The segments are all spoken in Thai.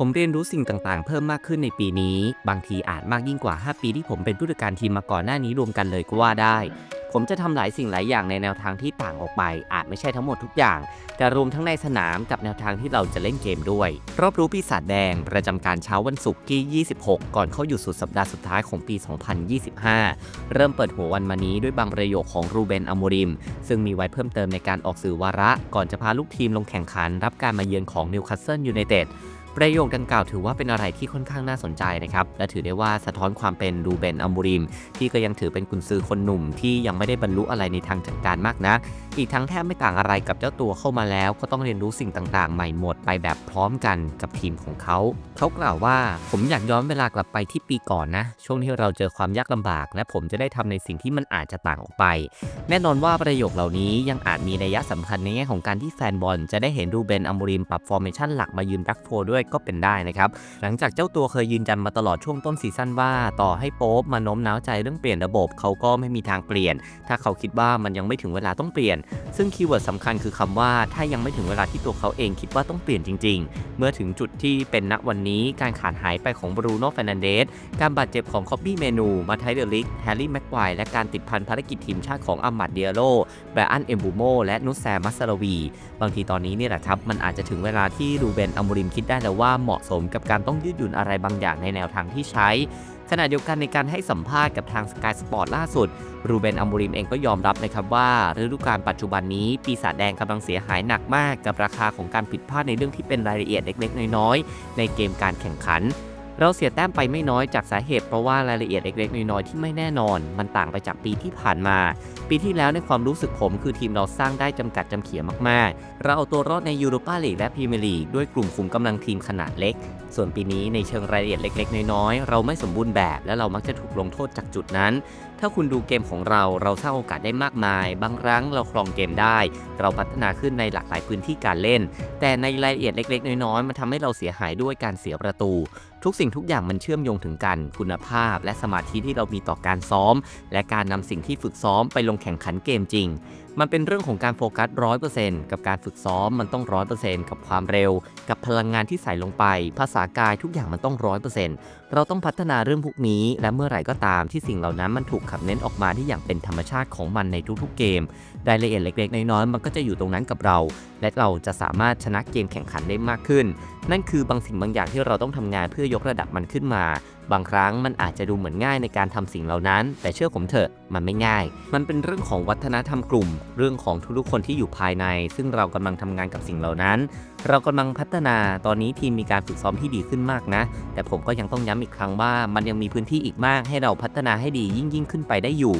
ผมเรียนรู้สิ่งต่างๆ เพิ่มมากขึ้นในปีนี้ บางทีอาจมากยิ่งกว่า 5 ปีที่ผมเป็นผู้จัดการทีมมาก่อนหน้านี้รวมกันเลยก็ว่าได้ ผมจะทำหลายสิ่งหลายอย่างในแนวทางที่ต่างออกไป อาจไม่ใช่ทั้งหมดทุกอย่าง แต่รวมทั้งในสนามกับแนวทางที่เราจะเล่นเกมด้วย รอบรู้ปีศาจแดง ประจำการเช้าวันศุกร์ที่ 26 ก่อนเข้าอยู่สุดสัปดาห์สุดท้ายของปี 2025 เริ่มเปิดหัววันมานี้ด้วยบางประโยคของรูเบนอโมริม ซึ่งมีไว้เพิ่มเติมในการออกสื่อวาระ ก่อนจะพาลูกทีมลงแข่งขันรับการมาเยือนของนิวคาสเซิลยูไนเต็ด ประโยคดังกล่าวถือว่าเป็นอะไรที่ค่อนข้างน่าสนใจนะครับ และถือได้ว่าสะท้อนความเป็นรูเบนอัมบูริม ที่ก็ยังถือเป็นกุนซือคนหนุ่มที่ยังไม่ได้บรรลุอะไรในทางจัดการมากนักอีกทั้งแทบไม่ต่างอะไรกับเจ้าตัวเข้ามาแล้ว ก็ต้องเรียนรู้สิ่งต่างๆ ใหม่หมดไปแบบพร้อมกันกับทีมของเขา เขากล่าวว่าผมอยากย้อนเวลากลับไปที่ปีก่อนนะ ช่วงที่เราเจอความยากลำบาก และผมจะได้ทำในสิ่งที่มันอาจจะต่างออกไป แน่นอนว่าประโยคเหล่านี้ยังอาจมีนัยสำคัญในแง่ของการที่แฟนบอลจะได้เห็นรูเบนอัมบูริมปรับฟอร์เมชันหลักมายืนแบ็กโฟด้วยก็เป็นได้นะครับหลังจากเจ้าตัวเคยยืนยันมาตลอดช่วงต้นซีซั่นว่า ต่อให้โป๊ปมาโน้มน้าวใจเรื่องเปลี่ยนระบบเขาก็ไม่มีทางเปลี่ยน ถ้าเขาคิดว่ามันยังไม่ถึงเวลาต้องเปลี่ยน ซึ่งคีย์เวิร์ดสำคัญคือคำว่าถ้ายังไม่ถึงเวลาที่ตัวเขาเองคิดว่าต้องเปลี่ยนจริง ๆ เมื่อถึงจุดที่เป็นณวันนี้การขาดหายไปของบรูโน่ฟรนันเดสการบาดเจ็บของคอบบี้เมนู มาไทเดอริกแฮร์รี่แม็กไกวและการติดพันภารกิจทีมชาติของอามัดเดียโลแบรอันเอมบูโมและนุสแซมัสซาลวี บางทีตอนนี้เนี่ยแหละครับ มันอาจจะถึงเวลาที่รูเบนอัมบูริมคิดได้แล้วว่าเหมาะสมกับการต้องยืดหยุ่นอะไรบางอย่างในแนวทางที่ใช้ ขณะเดียวกันในการให้สัมภาษณ์กับทาง Sky Sport ล่าสุด รูเบนอัมบูริมเองก็ยอมรับนะครับว่าฤดูกาลปัจจุบันนี้ปีศาจแดงกำลังเสียหายหนักมากกับราคาของการผิดพลาดในเรื่องที่เป็นรายละเอียดเล็กๆ น้อยๆในเกมการแข่งขัน เราเสียแต้มไปไม่น้อยจากสาเหตุเพราะว่ารายละเอียดเล็กๆน้อยๆที่ไม่แน่นอน มันต่างไปจากปีที่ผ่านมา ปีที่แล้วในความรู้สึกผมคือทีมเราสร้างได้จำกัดจำเขียมากๆ เราเอาตัวรอดในยูโรปาลีกและพรีเมียร์ลีกด้วยกลุ่มคุมกำลังทีมขนาดเล็ก ส่วนปีนี้ในเชิงรายละเอียดเล็ก ๆ น้อยๆเราไม่สมบูรณ์แบบ และเรามักจะถูกลงโทษจากจุดนั้น ถ้าคุณดูเกมของเราเราสร้างโอกาสได้มากมาย บางครั้งเราครองเกมได้ เราพัฒนาขึ้นในหลากหลายพื้นที่การเล่น แต่ในรายละเอียดเล็ก ๆ น้อยๆมันทำให้เราเสียหายด้วยการเสียประตู ทุกสิ่งทุกอย่างมันเชื่อมโยงถึงกัน คุณภาพ และสมาธิที่เรามีต่อการซ้อม และการนำสิ่งที่ฝึกซ้อมไปลงแข่งขันเกมจริง มันเป็นเรื่องของการโฟกัสร้อยเปอร์เซ็นต์กับการฝึกซ้อมมันต้องร้อยเปอร์เซ็นต์กับความเร็ว กับพลังงานที่ใส่ลงไป ภาษากายทุกอย่างมันต้อง100%เราต้องพัฒนาเรื่องพวกนี้ และเมื่อไหร่ก็ตามที่สิ่งเหล่านั้นมันถูกขับเน้นออกมาที่อย่างเป็นธรรมชาติของมันในทุกๆเกมรายละเอียดเล็ก ๆ น้อยๆมันก็จะอยู่ตรงนั้นกับเรา และเราจะสามารถชนะเกมแข่งขันได้มากขึ้น นั่นคือบางสิ่งบางอย่างที่เราต้องทำงานเพื่อยกระดับมันขึ้นมา บางครั้งมันอาจจะดูเหมือนง่ายในการทำสิ่งเหล่านั้น แต่เชื่อผมเถอะมันไม่ง่าย มันเป็นเรื่องของวัฒนธรรมกลุ่ม เรื่องของทุกๆคนที่อยู่ภายใน ซึ่งเรากำลังทำงานกับสิ่งเหล่านั้น เรากำลังพัฒนาตอนนี้ทีมมีการฝึกซ้อมที่ดีขึ้นมากนะ แต่ผมก็ยังต้องย้ำอีกครั้งว่า มันยังมีพื้นที่อีกมากให้เราพัฒนาให้ดียิ่งยิ่งขึ้นไปได้อยู่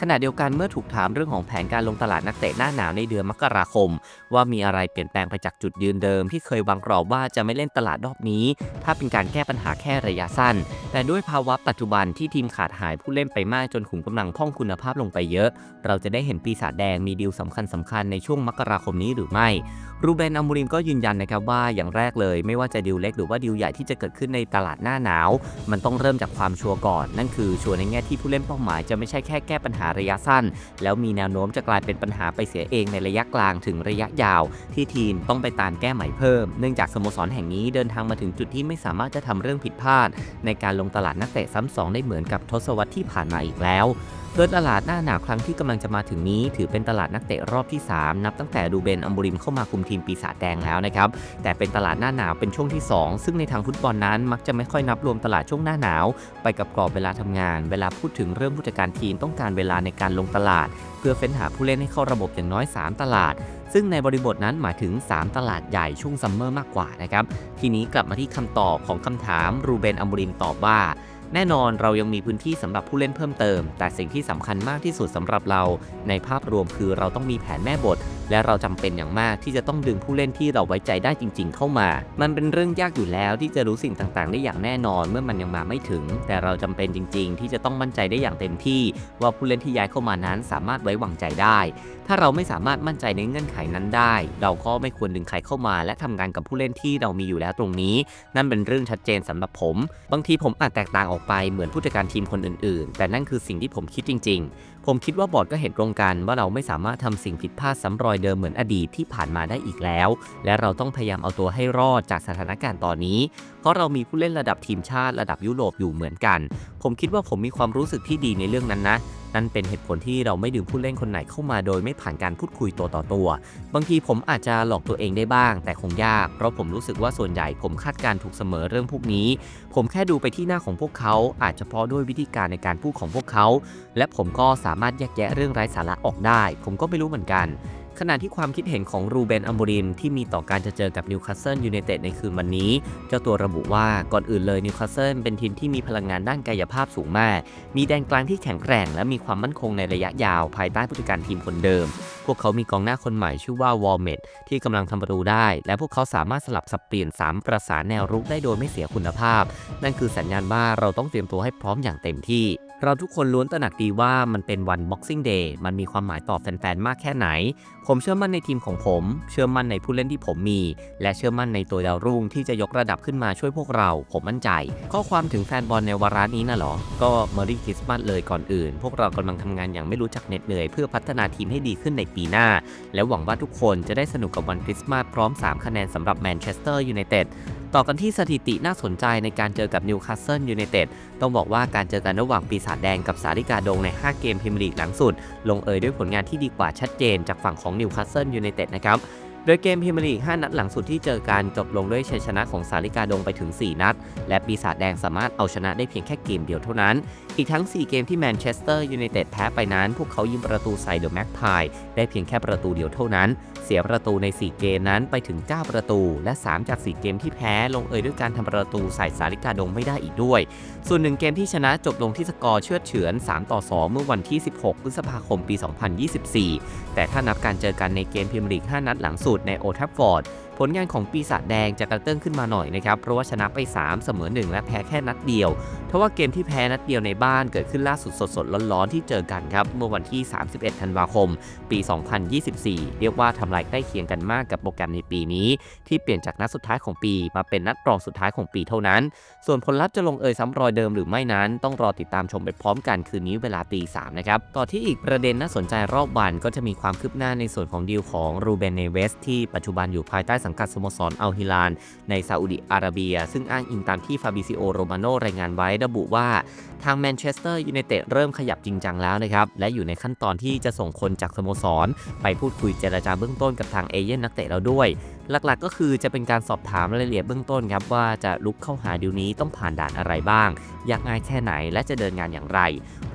ขณะเดียวกันเมื่อถูกถามเรื่องของแผนการลงตลาดนักเตะหน้าหนาวในเดือนมกราคม ว่ามีอะไรเปลี่ยนแปลงไปจากจุดยืนเดิมที่เคยวางกรอบว่าจะไม่เล่นตลาดรอบนี้ ถ้าเป็นการแก้ปัญหาแค่ระยะสั้น แต่ด้วยภาวะปัจจุบันที่ทีมขาดหายผู้เล่นไปมากจนขุมกำลังพ่องคุณภาพลงไปเยอะ เราจะได้เห็นปีศาจแดงมีดีลสำคัญสำคัญในช่วงมกราคมนี้หรือไม่รูเบนอัมบูริมก็ยืนยันนะครับว่าอย่างแรกเลย ไม่ว่าจะดีลเล็กหรือว่าดีลใหญ่ที่จะเกิดขึ้นในตลาดหน้าหนาว มันต้องเริ่มจากความชัวร์ก่อน นั่นคือชัวร์ในแง่ที่ผู้เล่นเป้าหมายจะไม่ใช่แค่แก้ปัญหาระยะสั้น แล้วมีแนวโน้มจะกลายเป็นปัญหาไปเสียเองในระยะกลางถึงระยะยาว ที่ทีมต้องไปตามแก้ใหมเพิ่ม เนื่องจากสโมสรแห่งนี้เดินทางมาถึงจุดที่ไม่สามารถจะทำเรื่องผิดพลาด ในการลงตลาดนักเตะซ้ำสองได้เหมือนกับทศวรรษที่ผ่านมาอีกแล้วโดยตลาดหน้าหนาวครั้งที่กำลังจะมาถึงนี้ถือเป็นตลาดนักเตะรอบที่ 3 นับตั้งแต่ดูเบนอัมบูริมเข้ามาคุมทีมปีศาจแดงแล้วนะครับ แต่เป็นตลาดหน้าหนาวเป็นช่วงที่ 2 ซึ่งในทางฟุตบอลนั้นมักจะไม่ค่อยนับรวมตลาดช่วงหน้าหนาว ไปกับกรอบเวลาทำงาน เวลาพูดถึงเรื่องผู้จัดการทีมต้องการเวลาในการลงตลาด เพื่อเฟ้นหาผู้เล่นให้เข้าระบบอย่างน้อย 3 ตลาด ซึ่งในบริบทนั้นหมายถึง 3 ตลาดใหญ่ช่วงซัมเมอร์มากกว่านะครับ ทีนี้กลับมาที่คำตอบของคำถามรูเบนอัมบูริมตอบว่า แน่นอนเรายังมีพื้นที่สำหรับผู้เล่นเพิ่มเติม แต่สิ่งที่สำคัญมากที่สุดสำหรับเรา ในภาพรวมคือเราต้องมีแผนแม่บท และเราจำเป็นอย่างมากที่จะต้องดึงผู้เล่นที่เราไว้ใจได้จริง ๆ เข้ามา มันเป็นเรื่องยากอยู่แล้วที่จะรู้สิ่งต่างๆ ได้อย่างแน่นอนเมื่อมันยังมาไม่ถึง แต่เราจำเป็นจริง ๆ ที่จะต้องมั่นใจได้อย่างเต็มที่ ว่าผู้เล่นที่ย้ายเข้ามานั้นสามารถไว้วางใจได้ ถ้าเราไม่สามารถมั่นใจในเงื่อนไขนั้นได้ เราก็ไม่ควรดึงใครเข้ามา และทำงานกับผู้เล่นที่เรามีอยู่แล้วตรงนี้ นั่นเป็นเรื่องชัดเจนสำหรับผม บางทีผมอาจแตกต่างออกไปเหมือนผู้จัดการทีมคนอื่นๆ แต่นั่นคือสิ่งที่ผมคิดจริง ๆ ผมคิดว่าบอร์ดก็เห็นตรงกันว่าเราไม่สามารถทำสิ่งผิดพลาดซ้ำรอยเดิมเหมือนอดีตที่ผ่านมาได้อีกแล้ว และเราต้องพยายามเอาตัวให้รอดจากสถานการณ์ตอนนี้ เพราะเรามีผู้เล่นระดับทีมชาติระดับยุโรปอยู่เหมือนกัน ผมคิดว่าผมมีความรู้สึกที่ดีในเรื่องนั้นนะ นั่นเป็นเหตุผลที่เราไม่ดึงผู้เล่นคนไหนเข้ามาโดยไม่ผ่านการพูดคุยตัวต่อตัว บางทีผมอาจจะหลอกตัวเองได้บ้าง แต่คงยาก เพราะผมรู้สึกว่าส่วนใหญ่ผมคาดการณ์ถูกเสมอเรื่องพวกนี้ ผมแค่ดูไปที่หน้าของพวกเขา อาจจะเพราะด้วยวิธีการในการพูดของพวกเขา และผมก็สามารถแยกแยะเรื่องไร้สาระออกได้ ผมก็ไม่รู้เหมือนกัน ขณะที่ความคิดเห็นของรูเบนอัมบูริมที่มีต่อการจะเจอกับนิวคาสเซิลยูไนเต็ดในคืนวันนี้ เจ้าตัวระบุว่าก่อนอื่นเลยนิวคาสเซิลเป็นทีมที่มีพลังงานด้านกายภาพสูงมาก มีแดนกลางที่แข็งแกร่ง และมีความมั่นคงในระยะยาวภายใต้ผู้จัดการทีมคนเดิม พวกเขามีกองหน้าคนใหม่ชื่อว่าวอลเมดที่กำลังทำประตูได้ และพวกเขาสามารถสลับสับเปลี่ยน 3 ประสานแนวรุกได้โดยไม่เสียคุณภาพ นั่นคือสัญญาณว่าเราต้องเตรียมตัวให้พร้อมอย่างเต็มที่ เราทุกคนล้วนตระหนักดีว่ามันเป็นวัน Boxing Day มันมีความหมายต่อแฟนๆ มากแค่ไหน ผมเชื่อมั่นในทีมของผม เชื่อมั่นในผู้เล่นที่ผมมี และเชื่อมั่นในตัวดาวรุ่งที่จะยกระดับขึ้นมาช่วยพวกเรา ผมมั่นใจ ข้อความถึงแฟนบอลในวาระนี้น่ะเหรอ ก็ Merry Christmas เลยก่อนอื่น พวกเรากำลังทำงานอย่างไม่รู้จักเหน็ดเหนื่อยเพื่อพัฒนาทีมให้ดีขึ้นในปีหน้า และหวังว่าทุกคนจะได้สนุกกับวันคริสต์มาสพร้อม 3 คะแนนสำหรับแมนเชสเตอร์ยูไนเต็ด ต่อกันที่สถิติน่าสนใจในการเจอกับนิวคาสเซิลยูไนเต็ดต้องบอกว่าการเจอกันระหว่างปีศาจแดงกับสาริกาดงใน 5 เกมพรีเมียร์ลีกหลังสุด ลงเอยด้วยผลงานที่ดีกว่าชัดเจนจากฝั่งของนิวคาสเซิลยูไนเต็ดนะครับโดยเกมพรีเมียร์ลีก 5 นัดหลังสุดที่เจอกันจบลงด้วยชัยชนะของสาริกาดงไปถึง 4 นัด และปีศาจแดงสามารถเอาชนะได้เพียงแค่เกมเดียวเท่านั้นอีกทั้ง 4 เกมที่แมนเชสเตอร์ยูไนเต็ดแพ้ไปนั้น พวกเขายิงประตูใส่เดอะแม็กพายได้เพียงแค่ประตูเดียวเท่านั้น เสียประตูใน 4 เกมนั้นไปถึง 9 ประตู และ 3 จาก 4 เกมที่แพ้ลงเอยด้วยการทำประตูใส่สาริกาดงไม่ได้อีกด้วย ส่วนหนึ่งเกมที่ชนะจบลงที่สกอร์เชือดเฉือน 3 ต่อ 2 เมื่อวันที่ 16 พฤษภาคม ปี 2024 แต่ถ้านับการเจอกันในเกมพรีเมียร์ลีก 5 นัดหลังสุดในโอทัฟฟอร์ด ผลงานของปีศาจแดงจะกระเตื้องขึ้นมาหน่อยนะครับ เพราะว่าชนะไป 3 เสมอ 1 และแพ้แค่นัดเดียว ทว่าเกมที่แพ้นัดเดียวในบ้านเกิดขึ้นล่าสุดสดๆร้อนๆที่เจอกันครับ เมื่อวันที่ 31 ธันวาคม ปี 2024 เรียกว่าทำลายใกล้เคียงกันมากกับโปรแกรมในปีนี้ ที่เปลี่ยนจากนัดสุดท้ายของปี มาเป็นนัดรองสุดท้ายของปีเท่านั้น ส่วนผลลัพธ์จะลงเอยซ้ำรอยเดิมหรือไม่นั้น ต้องรอติดตามชมไปพร้อมกันคืนนี้เวลาตีสามนะครับ ต่อที่อีกประเด็นน่าสนใจรอบวันก็จะมีความคืบหน้าในส่วนของดีลของรูเบนเนเวสที่ปัจจุบันอยู่ภายใต้สังกัดสโมสรอัลฮิลานในซาอุดิอาระเบีย ซึ่งอ้างอิงตามที่ฟาบิซิโอโรมาโนรายงานไว้ระบุว่า ทางแมนเชสเตอร์ยูไนเต็ดเริ่มขยับจริงจังแล้วนะครับ และอยู่ในขั้นตอนที่จะส่งคนจากสโมสร ไปพูดคุยเจรจาเบื้องต้นกับทางเอเย่นนักเตะแล้วด้วยหลักๆก็คือจะเป็นการสอบถามรายละเอียดเบื้องต้นครับว่าจะลุกเข้าหาดีลนี้ต้องผ่านด่านอะไรบ้าง ยากง่ายแค่ไหนและจะเดินงานอย่างไร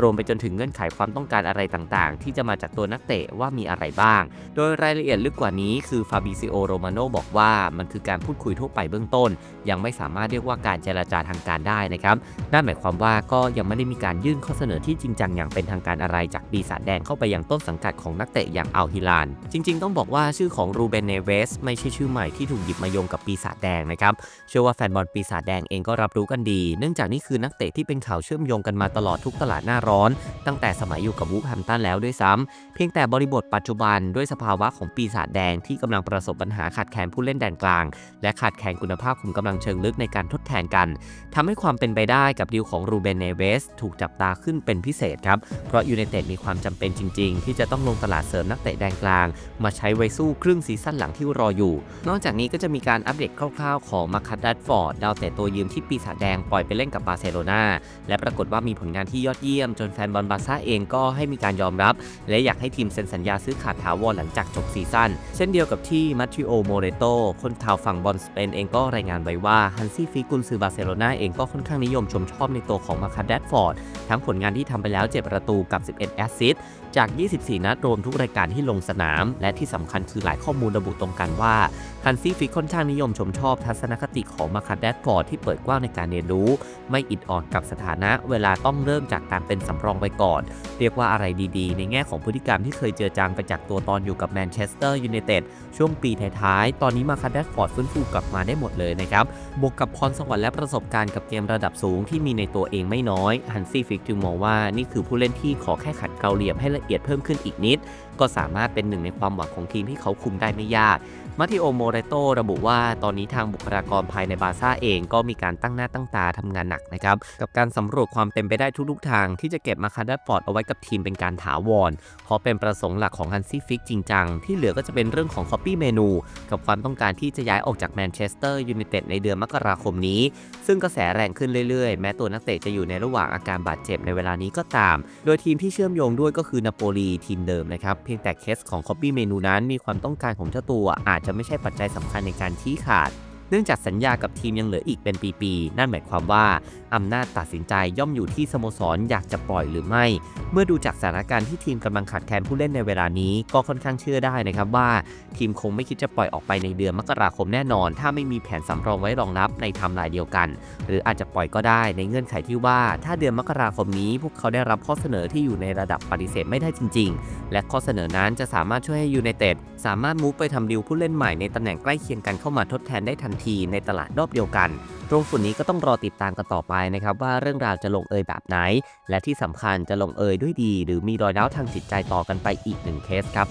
รวมไปจนถึงเงื่อนไขความต้องการอะไรต่างๆ ที่จะมาจากตัวนักเตะว่ามีอะไรบ้าง โดยรายละเอียดลึกกว่านี้คือฟาบิซิโอโรมาโนบอกว่ามันคือการพูดคุยทั่วไปเบื้องต้น ยังไม่สามารถเรียกว่าการเจรจาทางการได้นะครับนั่นหมายความว่าก็ยังไม่ได้มีการยื่นข้อเสนอที่จริงจังอย่างเป็นทางการอะไรจากปีศาจแดงเข้าไปยังต้นสังกัดของนักเตะอย่างอัลฮิลาน จริง ๆ ต้องบอกว่าชื่อของรูเบนเนเวสไม่ใช่ชื่อใหม่ที่ถูกหยิบมาโยงกับปีศาจแดงนะครับ เชื่อว่าแฟนบอลปีศาจแดงเองก็รับรู้กันดี เนื่องจากนี่คือนักเตะที่เป็นข่าวเชื่อมโยงกันมาตลอดทุกตลาดหน้าร้อน ตั้งแต่สมัยอยู่กับวูฟแฮมตันแล้วด้วยซ้ำเพียงแต่บริบทปัจจุบันด้วยสภาวะของปีศาจแดงที่กำลังประสบปัญหาขาดแคลนผู้เล่นแดนกลาง และขาดแคลนคุณภาพขุมกำลังเชิงลึกในการทดแทนกันทำให้ความเป็นไปได้กับดีลของรูเบนเนเวสถูกจับตาขึ้นเป็นพิเศษครับเพราะยูไนเต็ดมีความจำเป็นจริง ๆ ที่จะต้องลงตลาดเสริมนักเตะแดนกลาง มาใช้ไว้สู้ครึ่งซีซั่นหลังที่รออยู่นอกจากนี้ก็จะมีการอัปเดตคร่าวๆ ของมาคัตดัตฟอร์ดดาวเตะตัวยืมที่ปีศาจแดงปล่อยไปเล่นกับบาร์เซโลนาและปรากฏว่ามีผลงานที่ยอดเยี่ยม จนแฟนบอลบาร์ซ่าเองก็ให้มีการยอมรับ และอยากให้ทีมเซ็นสัญญาซื้อขาดถาวรหลังจากจบซีซั่นเช่นเดียวกับที่มัตติโอโมเรโตคนข่าวฝั่งบอลสเปนเองก็รายงานไว้ว่าฮันซี่ฟิกุนซือบาร์เซโลนาเองก็ค่อนข้างนิยมชมชอบในตัวของมาคัตดัตฟอร์ดทั้งผลงานที่ทำไปแล้ว7ประตูกับ 11 แอสซิสต์ จาก 24 นัดรวมทุกรายการที่ลงสนาม และที่สำคัญคือหลายข้อมูลระบุตรงกันว่าฮันซี่ฟิกค่อนข้างนิยมชมชอบทัศนคติของมาคัตแดดฟอร์ดที่เปิดกว้างในการเรียนรู้ ไม่อิดออดกับสถานะเวลาต้องเริ่มจากการเป็นสำรองไปก่อน เรียกว่าอะไรดีๆ ในแง่ของพฤติกรรมที่เคยเจอจางไปจากตัวตอนอยู่กับแมนเชสเตอร์ยูไนเต็ดช่วงปีท้ายๆ ตอนนี้มาคัตแดดฟอร์ดฟื้นฟูกลับมาได้หมดเลยนะครับ บวกกับพรสวรรค์และประสบการณ์กับเกมระดับสูงที่มีในตัวเองไม่น้อยฮันซี่ฟิกจึงมองว่านี่คือผู้เล่นที่ขอแค่ขัดเกาเหลี่ยมให้ละเอียดเพิ่มขึ้นอีกนิด ก็สามารถเป็นหนึ่งในความหวังของทีมที่เขาคุมได้ไม่ยาก มาติโอโมเรโตระบุว่าตอนนี้ทางบุคลากรภายในบาซ่าเองก็มีการตั้งหน้าตั้งตาทำงานหนักนะครับกับการสำรวจความเป็นไปได้ทุกๆทาง ที่จะเก็บมาคาร์ดฟอร์ดเอาไว้กับทีมเป็นการถาวรเพราะเป็นประสงค์หลักของฮันซี่ฟิกจริงจังที่เหลือก็จะเป็นเรื่องของ Copy เมนูกับความต้องการที่จะย้ายออกจากแมนเชสเตอร์ยูไนเต็ดในเดือนมกราคมนี้ ซึ่งกระแสแรงขึ้นเรื่อยๆ แม้ตัวนักเตะจะอยู่ในระหว่างอาการบาดเจ็บในเวลานี้ก็ตาม โดยทีมที่เชื่อมโยงด้วยก็คือนาโปลีทีมเดิมนะครับเพียงแต่เคสของ Copy เมนูนั้นมีความต้องการของเจ้าตัวอาจจะไม่ใช่ปัจจัยสำคัญในการชี้ขาด เนื่องจากสัญญากับทีมยังเหลืออีกเป็นปีๆ นั่นหมายความว่า อำนาจตัดสินใจย่อมอยู่ที่สโมสรอยากจะปล่อยหรือไม่ เมื่อดูจากสถานการณ์ที่ทีมกำลังขาดแคลนผู้เล่นในเวลานี้ ก็ค่อนข้างเชื่อได้นะครับว่า ทีมคงไม่คิดจะปล่อยออกไปในเดือนมกราคมแน่นอน ถ้าไม่มีแผนสำรองไว้รองรับในไทม์ไลน์เดียวกัน หรืออาจจะปล่อยก็ได้ในเงื่อนไขที่ว่า ถ้าเดือนมกราคมนี้ พวกเขาได้รับข้อเสนอที่อยู่ในระดับปฏิเสธไม่ได้จริง ๆ และข้อเสนอนั้นจะสามารถช่วยให้ยูไนเต็ดสามารถมูฟไปทำดีลผู้เล่นใหม่ในตำแหน่งใกล้เคียงกันเข้ามาทดแทนได้ทันทีในตลาดรอบเดียวกัน ตรงส่วนนี้ก็ต้องรอติดตามกันต่อไปนะครับว่าเรื่องราวจะลงเอยแบบไหน และที่สำคัญจะลงเอยด้วยดี หรือมีรอยร้าวทางจิตใจต่อกันไปอีกหนึ่งเคสครับ